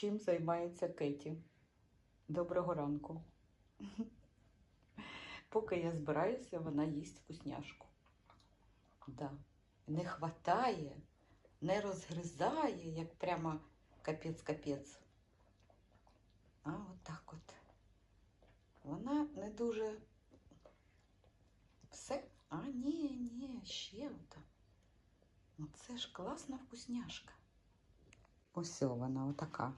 чим займається Кеті. Доброго ранку. Поки я збираюся, вона їсть вкусняшку. Да. Не хватає, не розгризає, як прямо капець-капець. А отак от. Вона не дуже. Все? А, ні, ні, ще ота. Ну це ж класна вкусняшка. Ось вона, отака.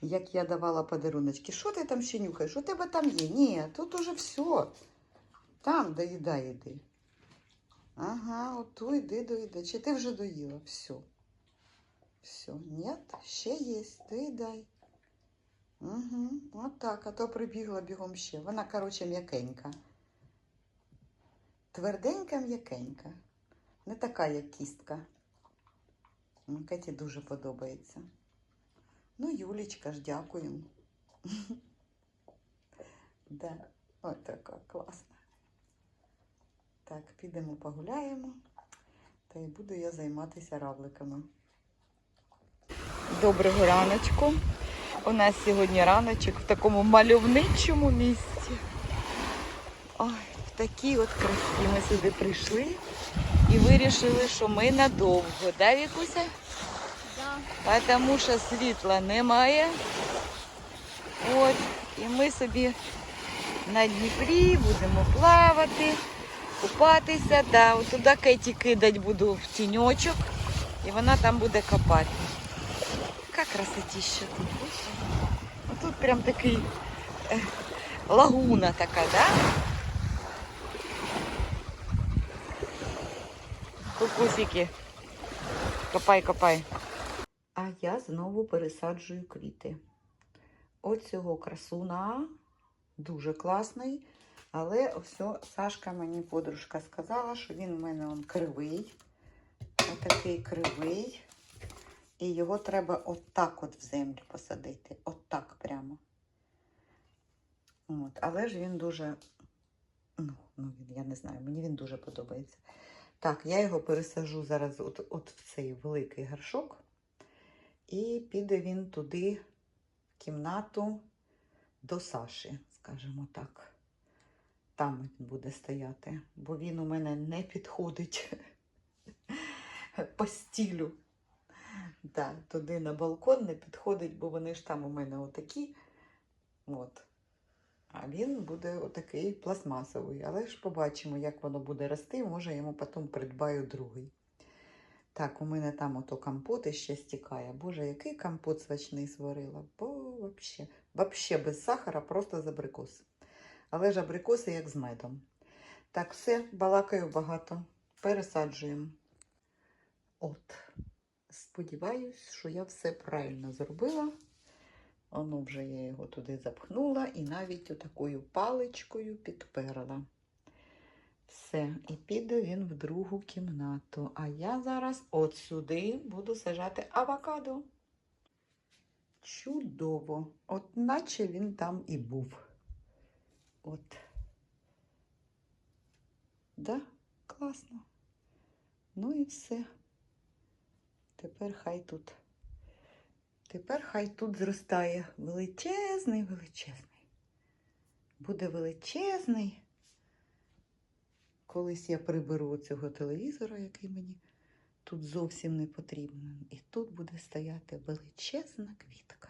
Як я давала подаруночки. Що ти там ще нюхаєш? Що тебе там є? Ні, тут уже все. Там доїдай іди. Ага, от ту йди доїдай. Чи ти вже доїла? Все. Все. Ні, ще є. Доїдай. Угу, от так, а то прибігла бігом ще. Вона, коротше, м'якенька. Тверденька, м'якенька. Не така, як кістка. Кеті дуже подобається. Ну, Юлічка ж, дякуємо. Да, ось така класна. Так, підемо погуляємо. Та й буду я займатися равликами. Доброго раночку. У нас сьогодні раночок в такому мальовничому місці. Ой, в такій от красі ми сюди прийшли і вирішили, що ми надовго, да, Вікуся? Тому що світла немає. От, і ми собі на Дніпрі будемо плавати, купатися. Да, туди Кеті кидать буду в тіньочок, і вона там буде копати. Яка красотища тут. Ну, Тут прям такий е, лагуна така, да? Кукусики. Копай, копай. А я знову пересаджую квіти. Оцього красуна дуже класний. Але все, Сашка мені подружка сказала, що він у мене он кривий. Отакий кривий. І його треба отак от в землю посадити. Отак прямо. От. Але ж він дуже. Ну, ну, я не знаю, мені він дуже подобається. Так, я його пересажу зараз от, от в цей великий горшок. І піде він туди, в кімнату до Саші, скажімо так. Там він буде стояти, бо він у мене не підходить по стілю. Да, туди на балкон не підходить, бо вони ж там у мене отакі. От. А він буде отакий пластмасовий. Але ж побачимо, як воно буде рости. Може, йому потім придбаю другий. Так, у мене там ото компот іще стікає. Боже, який компот смачний сварила. Бо вообще, вообще без сахара, просто з абрикос. Але ж абрикоси як з медом. Так, все, балакаю багато. Пересаджуємо. От. Сподіваюсь, що я все правильно зробила. Воно вже я його туди запхнула і навіть отакою паличкою підперла. Все, і піде він в другу кімнату. А я зараз от сюди буду сажати авокадо. Чудово! От наче він там і був. От. Да, класно. Ну і все. Тепер хай тут. Тепер хай тут зростає величезний, величезний. Буде величезний. Колись я приберу цього телевізора, який мені тут зовсім не потрібен. І тут буде стояти величезна квітка.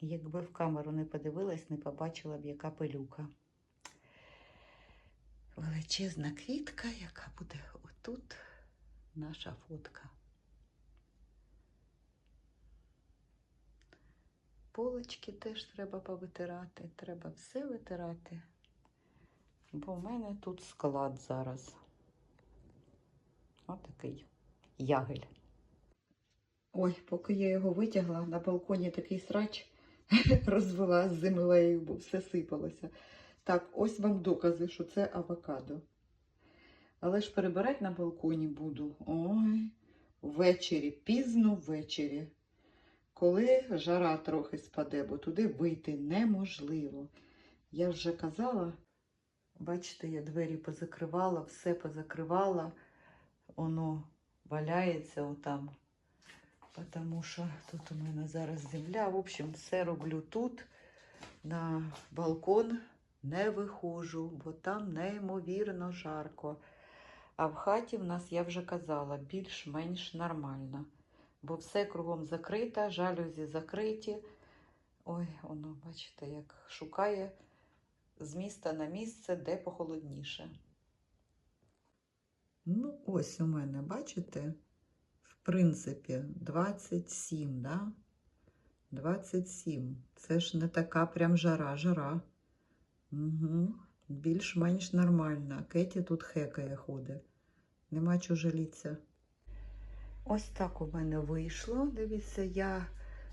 Якби в камеру не подивилась, не побачила б, яка пилюка. Величезна квітка, яка буде отут наша фотка. Полочки теж треба повитирати, треба все витирати, бо в мене тут склад зараз. Отакий ягель. Ой, поки я його витягла, на балконі такий срач розвела з землею, бо все сипалося. Так, ось вам докази, що це авокадо. Але ж перебирати на балконі буду. Ой, ввечері, пізно ввечері. Коли жара трохи спаде, бо туди вийти неможливо. Я вже казала, бачите, я двері позакривала, все позакривала, воно валяється отам. тому що тут у мене зараз земля. В общем, все роблю тут. На балкон не виходжу, бо там неймовірно жарко. А в хаті в нас, я вже казала, більш-менш нормально. Бо все кругом закрито, жалюзі закриті. Ой, воно, бачите, як шукає з міста на місце, де похолодніше. Ну, ось у мене, бачите, в принципі, 27, да? 27. Це ж не така прям жара, жара. Угу. Більш-менш нормально. Кеті тут хекає ходить. Нема чого жалітися. Ось так у мене вийшло. Дивіться, я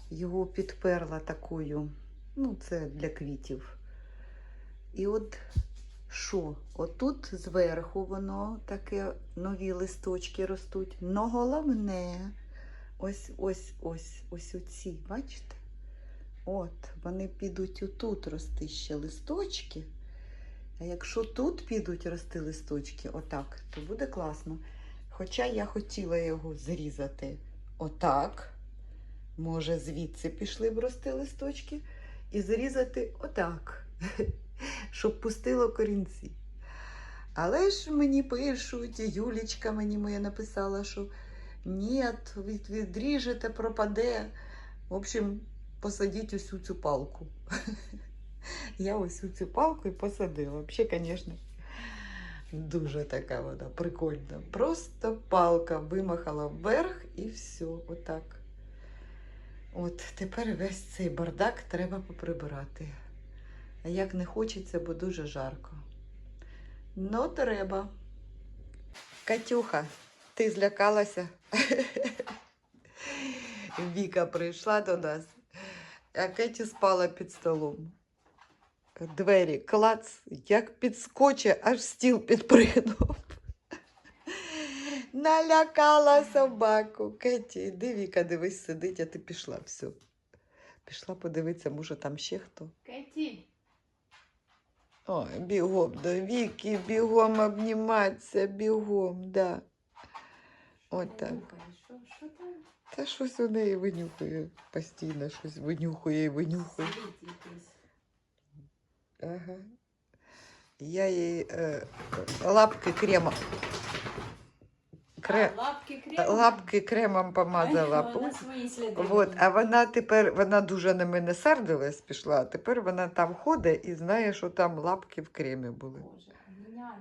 його підперла такою, ну, це для квітів. І от що? Отут зверху воно таке нові листочки ростуть. Но головне, ось ось ось ось оці, бачите? От, вони підуть отут рости ще листочки. А якщо тут підуть рости листочки, отак, то буде класно. Хоча я хотіла його зрізати отак. Може, звідси пішли б рости листочки, і зрізати отак, щоб пустило корінці. Але ж мені пишуть, Юлічка мені моя написала, що ні, від, відріжете, пропаде. В общем, посадіть усю цю палку. Я ось цю палку і посадила. Взагалі, звісно, дуже така вона прикольна. Просто палка вимахала вверх і все, отак. От тепер весь цей бардак треба поприбирати. Як не хочеться, бо дуже жарко. Ну, треба. Катюха, ти злякалася? Віка прийшла до нас, а Кеті спала під столом. Двері клац, як підскоче, аж стіл підпригнув. Налякала собаку. Кеті, іди, Віка, дивись, сидить, а ти пішла. Все. Пішла подивитися, може там ще хто. Кеті, Ой, бігом до Віки, бігом обніматися, бігом, да. От так. Що, що там? Та щось у неї винюхує постійно, щось винюхує і винюхує. Ага. Я їй е, лапки кремом. Кре... А, лапки крем. Лапки кремом помазала. Вона свої сліди. Вот, а вона тепер вона дуже на мене сердилась, пішла, а тепер вона там ходить і знає, що там лапки в кремі були. Боже, міняє.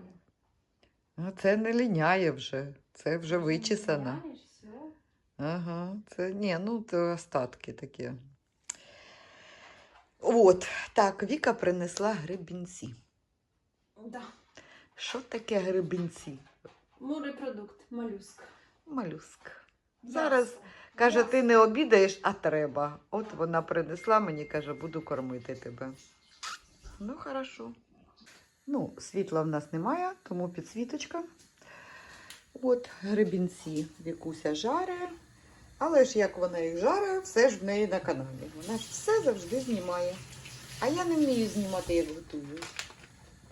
Ну, це не ліняє вже, це вже вичесано. Ага, це ні, ну це остатки такі. От, так, Віка принесла гребінці. Да. Що таке гребінці? Морепродукт, молюск. Малюск. Зараз, Каже, ти не обідаєш, а треба. От вона принесла мені, каже, буду кормити тебе. Ну, хорошо. Ну, світла в нас немає, тому підсвіточка. От гребінці Вікуся жаре. Але ж як вона їх жаре, все ж в неї на каналі. Вона ж все завжди знімає. А я не вмію знімати, як готую.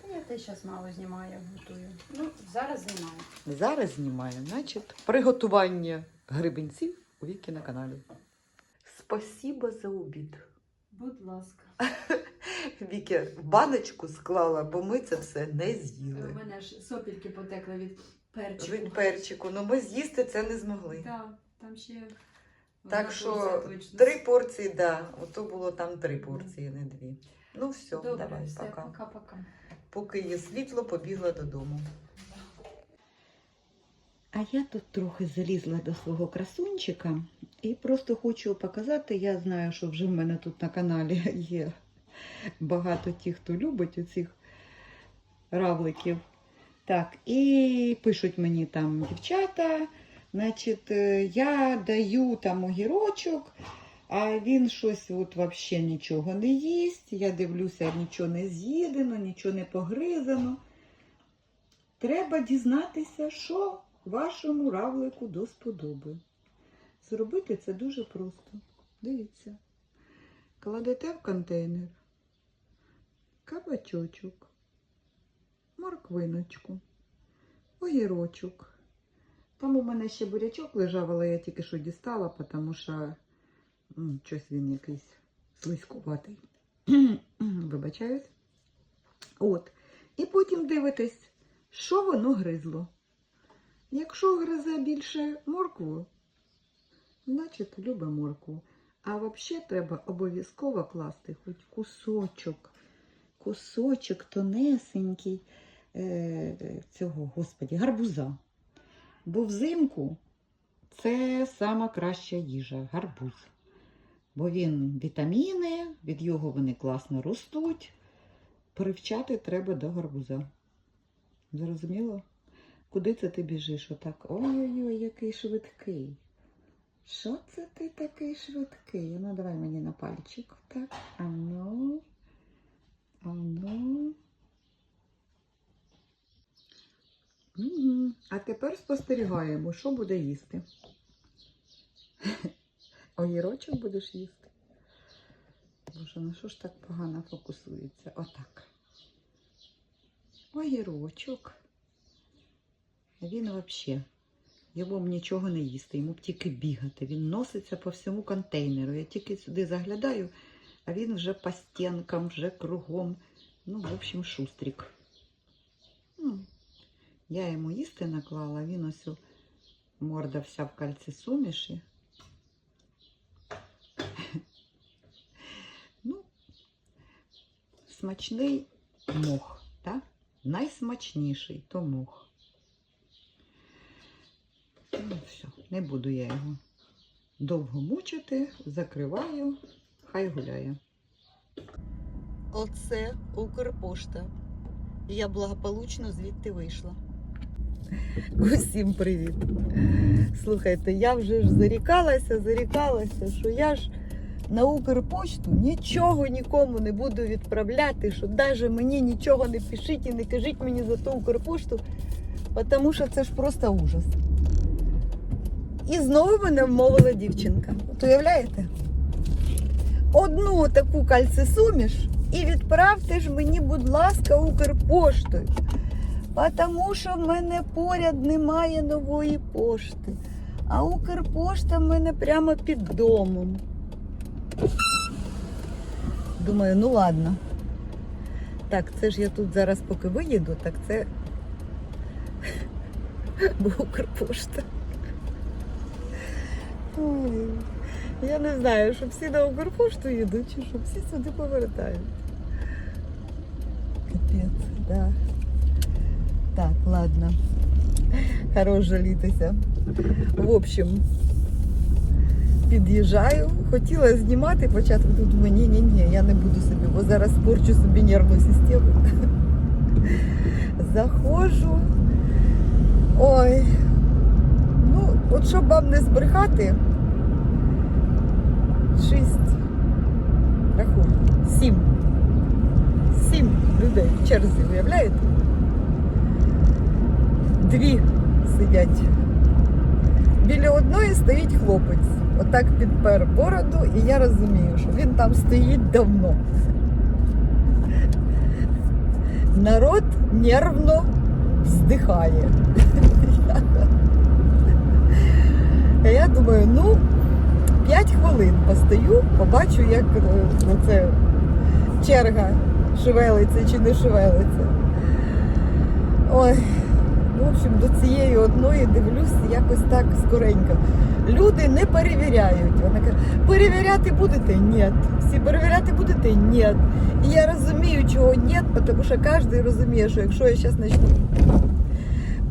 Та я те зараз мало знімаю, готую. Ну, зараз знімаю. Зараз знімаю, значить, приготування гребінців у Віки на каналі. Спасибо за обід. Будь ласка. Віки баночку склала, бо ми це все не з'їли. У мене ж сопільки потекли від перчику. Від перчику, ну ми з'їсти це не змогли. Так, там ще. Так що три порції, да. Ото було там три порції, не дві. Ну все, Добре, давай, все, пока. пока-пока. Поки є світло, побігла додому. А я тут трохи залізла до свого красунчика і просто хочу показати. Я знаю, що вже в мене тут на каналі є багато тих, хто любить оцих равликів. Так, і пишуть мені там дівчата. Значить, е, я даю там огірочок, а він щось от взагалі нічого не їсть. Я дивлюся, нічого не з'їдено, нічого не погризано. Треба дізнатися, що вашому равлику до сподоби. Зробити це дуже просто. Дивіться. Кладете в контейнер кабачочок, морквиночку, огірочок, Там у мене ще бурячок лежав, але я тільки що дістала, тому що щось він якийсь слизькуватий. Вибачаюсь. От. І потім дивитесь, що воно гризло. Якщо гризе більше моркву, значить любить моркву. А взагалі треба обов'язково класти хоч кусочок, кусочок тонесенький е, цього, господі, гарбуза. Бо взимку це сама краща їжа гарбуз. Бо він вітаміни, від його вони класно ростуть. Привчати треба до гарбуза. Зрозуміло? Куди це ти біжиш? Отак? Ой-ой-ой, який швидкий. Що це ти такий швидкий? Ну, давай мені на пальчик. Так. А ну. А ну. Угу. А тепер спостерігаємо, що буде їсти. Огірочок будеш їсти. Боже, ну що ж так погано фокусується? Отак. Огірочок. Він взагалі. Б нічого не їсти, йому б тільки бігати. Він носиться по всьому контейнеру. Я тільки сюди заглядаю, а він вже по стінкам, вже кругом. Ну, в общем, шустрик. Ну, я йому їсти наклала, він ось морда вся в кальці суміші. Ну, смачний мох, так? Найсмачніший то мох. Ну, все, не буду я його довго мучити, закриваю, хай гуляє. Оце Укрпошта. Я благополучно звідти вийшла. Усім привіт. Слухайте, я вже ж зарікалася, зарікалася, що я ж на Укрпошту нічого нікому не буду відправляти, що навіть мені нічого не пишіть і не кажіть мені за ту Укрпошту, тому що це ж просто ужас. І знову мене вмовила дівчинка. От уявляєте? Одну таку кальцесуміш і відправте ж мені, будь ласка, Укрпоштою. Тому що в мене поряд немає нової пошти. А Укрпошта в мене прямо під домом. Думаю, ну ладно. Так, це ж я тут зараз поки виїду, так це бо Укрпошта. Я не знаю, що всі на Укрпошту їдуть, чи що всі сюди повертають. Капець, да. Так, ладно. Хорош жалітися. В общем, під'їжджаю, хотіла знімати початку, тут думаю, ні, ні, ні, я не буду собі, бо зараз спорчу собі нервну систему. Заходжу. Ой. Ну, от щоб вам не збрехати, шість, рахуй, сім. Сім людей в черзі, уявляєте? Дві сидять. Біля одної стоїть хлопець. Отак підпер бороду, і я розумію, що він там стоїть давно. Народ нервно вздихає. А я думаю, ну, 5 хвилин постою, побачу, як е, оце черга шевелиться чи не шевелиться. Ой, в общем, до цієї одної дивлюсь якось так скоренько. Люди не перевіряють. Вона каже, перевіряти будете? Ні. Всі перевіряти будете? Ні. І я розумію, чого ні, тому що кожен розуміє, що якщо я зараз почну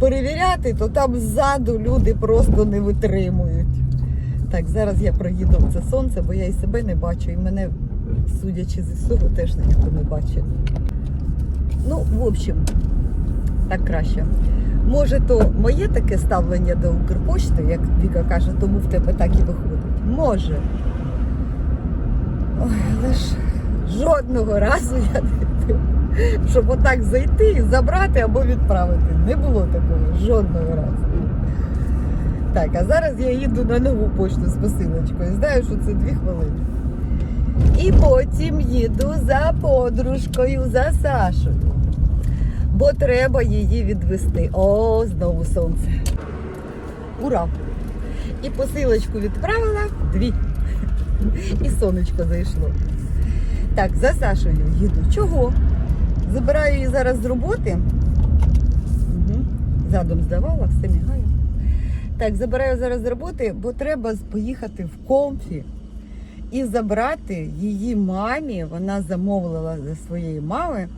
перевіряти, то там ззаду люди просто не витримують. Так, зараз я проїду в це сонце, бо я і себе не бачу, і мене, судячи зі всього, теж ніхто не бачить. Ну, в общем, так краще. Може, то моє таке ставлення до Укрпошти, як Віка каже, тому в тебе так і виходить. Може. Ой, але ж жодного разу я не щоб отак зайти і забрати або відправити. Не було такого жодного разу. Так, а зараз я їду на нову почту з посилочкою. Знаю, що це дві хвилини. І потім їду за подружкою, за Сашою. Бо треба її відвести. О, знову сонце. Ура! І посилочку відправила дві. І сонечко зайшло. Так, за Сашою їду. Чого? Забираю її зараз з роботи. Угу. Задом здавала, все мігає. Так, забираю зараз з роботи, бо треба поїхати в комфі і забрати її мамі. Вона замовила за своєї мами.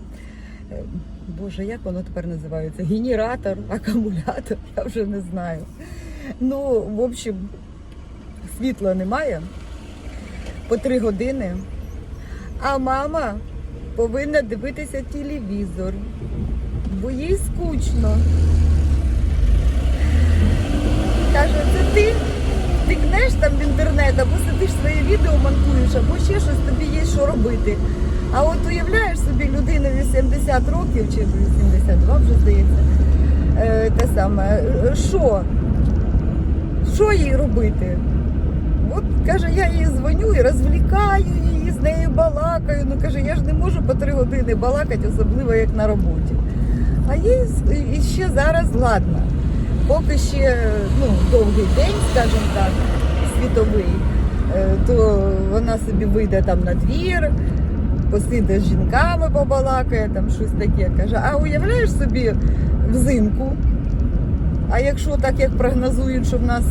Боже, як воно тепер називається? Генератор, акумулятор, я вже не знаю. Ну, в общем, світла немає по три години. А мама повинна дивитися телевізор, бо їй скучно. Каже, це ти тикнеш там в інтернет, або сидиш своє відео монтуєш, або ще щось тобі є що робити. А от уявляєш собі людинові 70 років чи 72 вже здається. Е, те саме, е, що? Що їй робити? От каже, я їй дзвоню і розвлікаю її, з нею балакаю. Ну каже, я ж не можу по три години балакати, особливо як на роботі. А їй і ще зараз ладно. Поки ще ну, довгий день, скажімо так, світовий, е, то вона собі вийде там на двір, посиде з жінками, побалакає, там щось таке. Каже, а уявляєш собі взимку? А якщо так як прогнозують, що в нас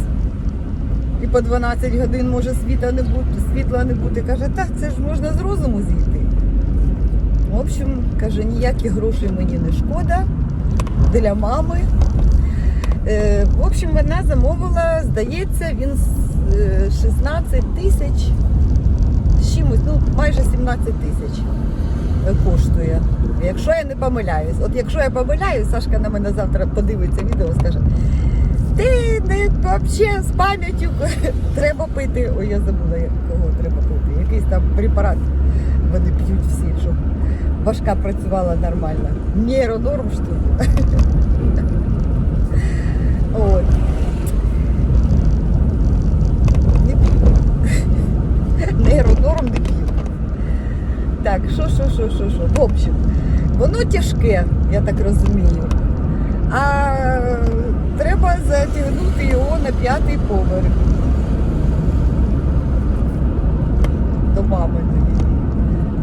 і по 12 годин може світа не бути, світла не бути, каже, так це ж можна з розуму зійти. В общем, каже, ніяких грошей мені не шкода для мами. Е, в общем, вона замовила, здається, він е, 16 тисяч з чимось, ну майже 17 тисяч е, коштує. Якщо я не помиляюсь. От якщо я помиляюсь, Сашка на мене завтра подивиться відео, скаже. Ти не взагалі з пам'яттю треба пити. Ой, я забула, кого треба пити. Якийсь там препарат вони п'ють всі, щоб башка працювала нормально. Нейронорм штуку. От. Не п'ю. Нейронорм не п'ю. Так, що, що, що, що, що. В общем, воно тяжке, я так розумію. А треба затягнути його на п'ятий поверх. До мами.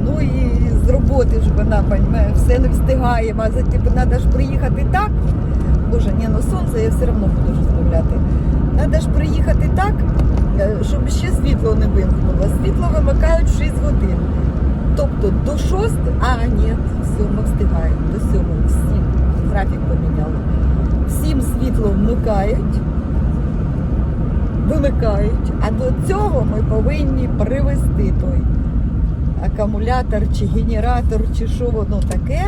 Ну і з роботи ж вона, понімає, все не встигає. А типу, треба ж приїхати так. Боже, ні, ну сонце я все одно буду розмовляти. Треба ж приїхати так, щоб ще світло не вимкнуло. Світло вимикають 6 годин. Тобто до 6, а ні, все, ми встигаємо. До 7 всім. Графік поміняли. Всім світло вмикають, вимикають, а до цього ми повинні привезти той акумулятор чи генератор, чи що воно таке.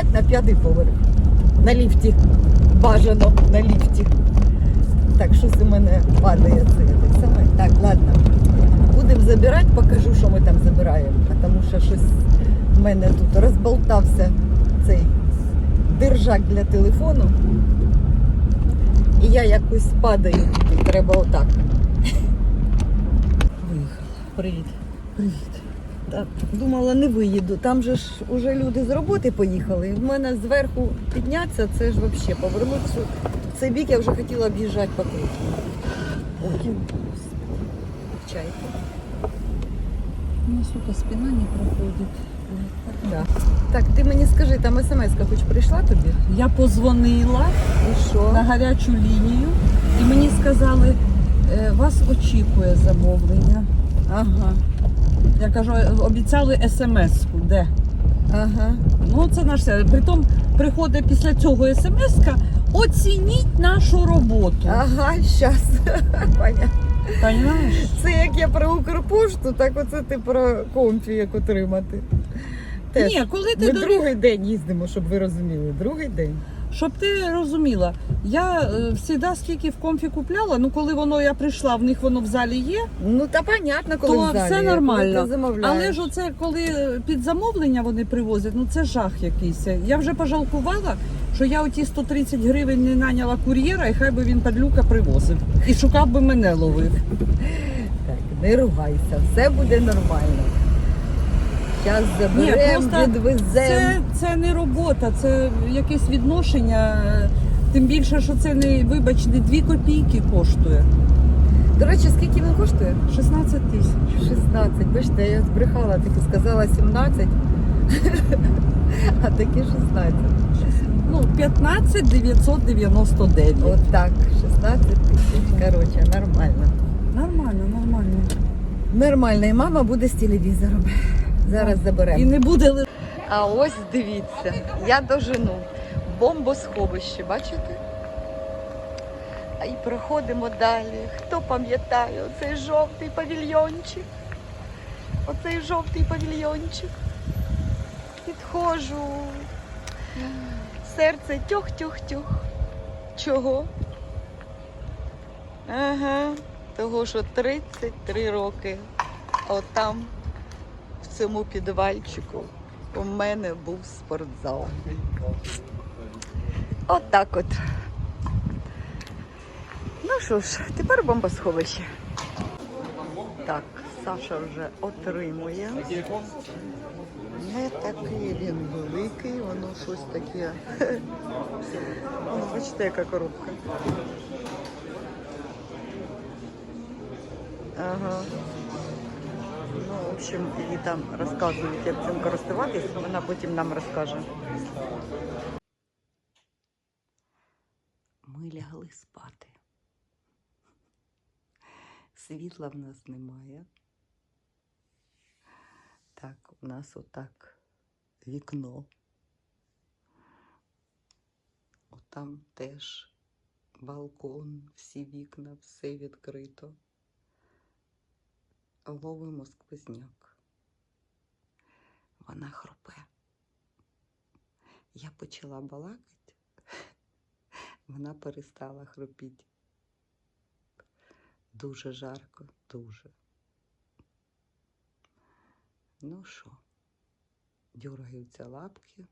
5 на п'ятий поверх. На ліфті. Бажано на ліфті. Так, щось у мене падає це. Так, саме. так ладно. Будемо забирати, покажу, що ми там забираємо. Тому що щось в мене тут розболтався цей держак для телефону. І я якось падаю, треба отак. Виїхала. Привіт. Привіт. Думала, не виїду. Там же ж уже люди з роботи поїхали. В мене зверху піднятися, це ж взагалі повернутися. В цей бік я вже хотіла об'їжджати по кругу. Чайка. У нас тут спина не проходить. Да. Так, ти мені скажи, там смс-ка хоч прийшла тобі? Я позвонила І що? на гарячу лінію, і мені сказали, «Е, вас очікує замовлення. Ага, Я кажу, «Е, обіцяли смс-ку, де? ага. Ну, це наш. Притом приходить після цього смс-ка, оцініть нашу роботу. Ага, щас. Понятно. Понимаєш? Це як я про Укрпошту, так оце ти про комфі як отримати. Теж. Ні, коли ти Ми до другий день їздимо, щоб ви розуміли. Другий день. Щоб ти розуміла, я е, завжди скільки в комфі купляла, ну коли воно я прийшла, в них воно в залі є, Ну та понятно, коли То в залі, все коли нормально. ти. Але ж оце коли під замовлення вони привозять, ну це жах якийсь. Я вже пожалкувала, що я оті 130 гривень не наняла кур'єра, і хай би він падлюка привозив. І шукав би мене ловив. Так, не ругайся, все буде нормально. Зараз заберемо, відвеземо. Це, це не робота, це якесь відношення. Тим більше, що це не, вибач, не дві копійки коштує. До речі, скільки він коштує? 16 тисяч. 16. Бачите, я збрехала, таки сказала 17, а таки 16. Ну, 15 999. От так, 16 тисяч. Коротше, нормально. Нормально, нормально. Нормально, і мама буде з телевізором. Зараз І заберемо. не буде А ось дивіться, я дожену бомбосховище, бачите? А І проходимо далі. Хто пам'ятає оцей жовтий павільйончик? Оцей жовтий павільйончик. Підходжу. Серце тьох-тьох-тьох. Чого? Ага, того, що 33 роки. Отам, цьому підвальчику, у мене був спортзал. Отак от. Ну що ж, тепер бомбосховище. Так, Саша вже отримує. Не такий він великий, воно щось таке. Воно, бачите, яка коробка. Ага. В общем, їй там розказують, як цим користуватись, вона потім нам розкаже. Ми лягли спати. Світла в нас немає. Так, у нас отак вікно. Отам теж балкон, всі вікна, все відкрито ловимо сквозняк. Вона хропе. Я почала балакати, вона перестала хропіти. Дуже жарко, дуже. Ну що, дергаються лапки.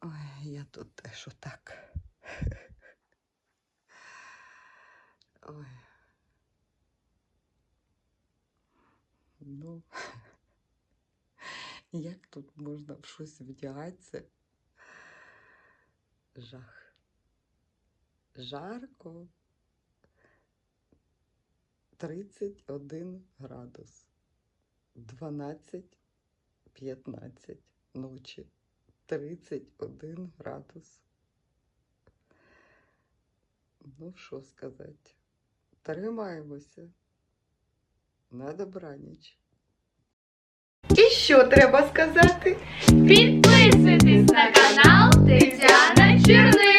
Ой, я тут теж отак. Ой. Ну, як тут можна в щось вдягатися? Жах. Жарко. 31 градус. 12, 15 ночі. 31 градус. Ну, що сказати? Тримаємося. На добраніч. І що треба сказати? Підписуйтесь на канал Тетяна Черни.